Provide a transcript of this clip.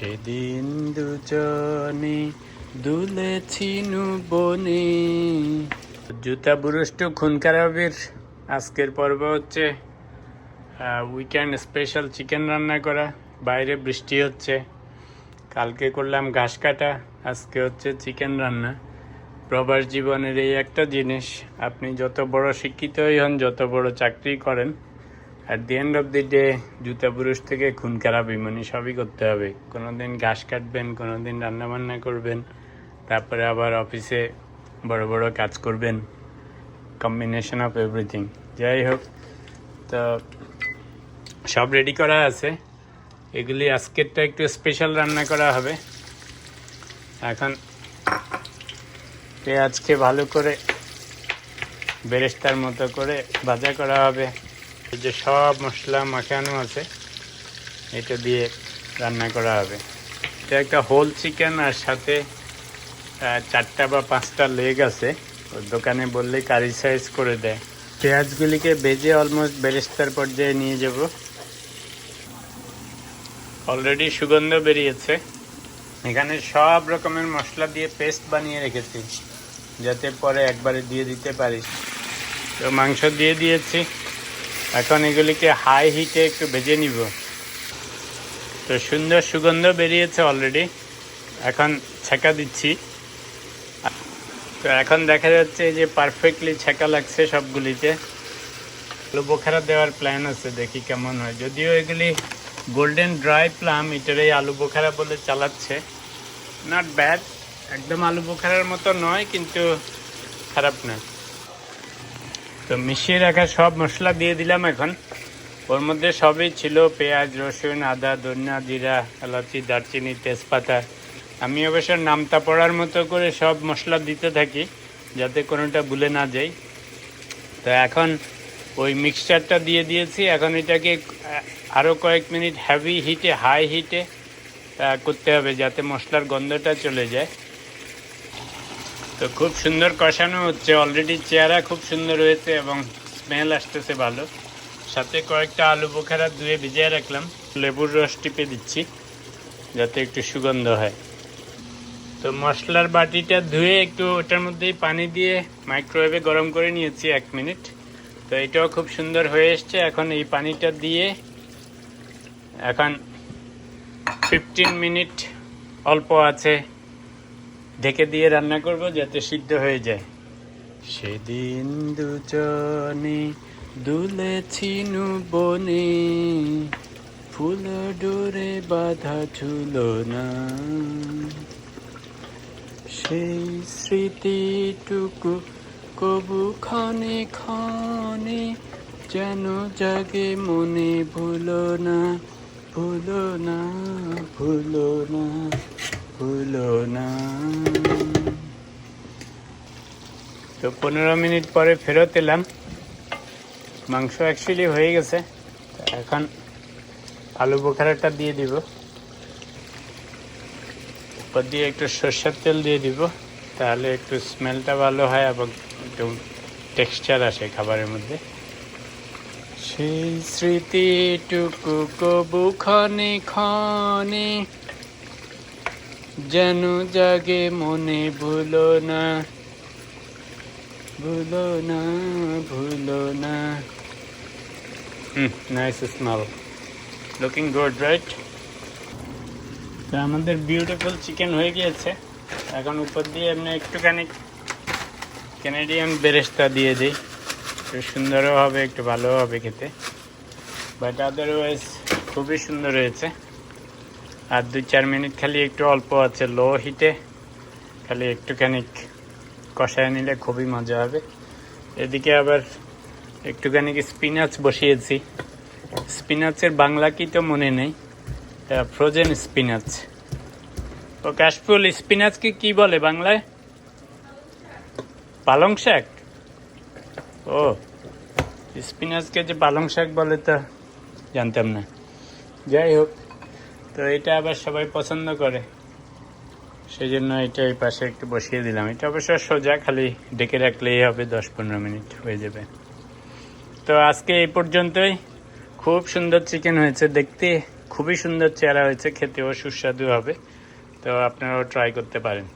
সেদিন দুজনে দুলেছি বনে জুতা বুরুষ্ট খুন খারাপের আজকের পর্ব হচ্ছে উইকেন্ড স্পেশাল চিকেন রান্না করা। বাইরে বৃষ্টি হচ্ছে। কালকে করলাম ঘাস কাটা, আজকে হচ্ছে চিকেন রান্না। প্রবাস জীবনের এই একটা জিনিস, আপনি যত বড় শিক্ষিতই হন, যত বড় চাকরি করেন at the end of the day জুতা পুরুষ থেকে খুন খারাপ মানে সবই করতে হবে। কোনো দিন ঘাস কাটবেন কোনো দিন রান্নাবান্না করবেন, তারপরে আবার অফিসে বড় বড় কাজ করবেন। কম্বিনেশন অফ এভরিথিং যাই হোক, তো সব রেডি করা আছে। এগুলি আজকেরটা একটু স্পেশাল রান্না করা হবে। এখন পেঁয়াজকে ভালো করে বেরেস্তার মতো করে ভাজা করা হবে। যে সব মশলা, মাখানো আছে, এটা দিয়ে রান্না করা হবে। এটা একটা হোল চিকেন আর সাথে চারটা বা পাঁচটা লেগ আছে। দোকানে বললে কারি সাইজ করে দেয়। পেঁয়াজগুলিকে ভেজে অলমোস্ট বেরেস্তার পর্যায়ে নিয়ে যাব। অলরেডি সুগন্ধ বেরিয়েছে। এখানে সব রকমের মশলা দিয়ে পেস্ট বানিয়ে রেখেছি, যাতে পরে একবারে দিয়ে দিতে পারি। তো মাংস দিয়ে দিয়েছি। এখন এগুলিকে হাই হিটে একটু ভেজে নিব। তো সুন্দর সুগন্ধ বেরিয়েছে অলরেডি এখন ছেঁকা দিচ্ছি। তো এখন দেখা যাচ্ছে যে পারফেক্টলি ছেঁকা লাগছে সবগুলিতে। আলু বোখারা দেওয়ার প্ল্যান আছে, দেখি কেমন হয়। যদিও এগুলি গোল্ডেন ড্রাই প্লাম এটারই আলু বোখারা বলে চালাচ্ছে। নট ব্যাড একদম আলু বোখারার মতো নয়, কিন্তু খারাপ না তো মিশিয়ে রাখা সব মশলা দিয়ে দিলাম এখন। ওর মধ্যে সবই ছিল, পেঁয়াজ, রসুন, আদা, ধনিয়া, জিরা, এলাচি, দারচিনি, তেজপাতা। আমি অবশ্য নামতা পড়ার মতো করে সব মশলা দিতে থাকি, যাতে কোনোটা ভুলে না যাই। তো এখন ওই মিক্সচারটা দিয়ে দিয়েছি। এখন এটাকে আরও কয়েক মিনিট হ্যাভি হিটে হাই হিটে করতে হবে যাতে মশলার গন্ধটা চলে যায়। তো খুব সুন্দর কষানো হচ্ছে। অলরেডি চেহারা খুব সুন্দর হয়েছে এবং স্মেল আসতেছে ভালো। সাথে কয়েকটা আলু বোখারা ধুয়ে ভিজিয়ে রাখলাম। লেবুর রস টিপে দিচ্ছি, যাতে একটু সুগন্ধ হয়। তো মশলার বাটিটা ধুয়ে একটু ওটার মধ্যেই পানি দিয়ে মাইক্রোওয়েভে গরম করে নিয়েছি এক মিনিট। তো এটাও খুব সুন্দর হয়ে এসছে। এখন এই পানিটা দিয়ে এখন ফিফটিন মিনিট অল্প আছে। ঢেকে দিয়ে রান্না করব যাতে সিদ্ধ হয়ে যায়। সেদিন দুজনে দুলেছি বনে ফুল ডোরে বাধা ঝুল না সেই স্মৃতিটুকু কবু ক্ষণে ক্ষণে যেন জাগে মনে ভুলো না ভুলো না ভুলো না ভুলো না। তো পনেরো মিনিট পরে ফেরত এলাম। মাংস অ্যাকচুয়ালি হয়ে গেছে। এখন আলু বোখারাটা দিয়ে দিব। উপর দিয়ে একটু সর্ষের তেল দিয়ে দিব। তাহলে একটু স্মেলটা ভালো হয় এবং একটু টেক্সচার আসে খাবারের মধ্যে। সেই স্মৃতিটুকু কবু ক্ষণে ক্ষণে যেন জাগে মনে ভুলো না ভুলো না ভুলো না। Nice smell looking good right তো আমাদের বিউটিফুল চিকেন হয়ে গিয়েছে। এখন উপর দিয়ে এমনি একটুখানি ক্যানাডিয়ান বেরেস্তা দিয়ে দিই। একটু সুন্দরও হবে, একটু ভালো হবে খেতে। বাট আদারওয়াইজ খুবই সুন্দর হয়েছে। আর দুই চার মিনিট খালি একটু অল্প আছে, লো হিটে। খালি একটুখানি কষায় নিলে খুবই মজা হবে। এদিকে আবার একটুখানি স্পিনাচ বসিয়েছি। স্পিনাচের বাংলা কি তো মনে নেই ফ্রোজেন স্পিনাচ ও কাশফুল স্পিনাচকে কি বলে বাংলায়? পালং শাক? ও স্পিনাচকে যে পালং শাক বলে তা জানতাম না। যাই হোক তো এটা আবার সবাই পছন্দ করে। সেই জন্য এটা এই পাশে একটু বসিয়ে দিলাম। এটা অবশ্য সোজা, খালি ডেকে রাখলেই হবে দশ পনেরো মিনিট হয়ে যাবে। তো আজকে এই পর্যন্তই। খুব সুন্দর চিকেন হয়েছে, দেখতে খুবই সুন্দর চেহারা হয়েছে, খেতেও সুস্বাদু হবে। তো আপনারাও ট্রাই করতে পারেন।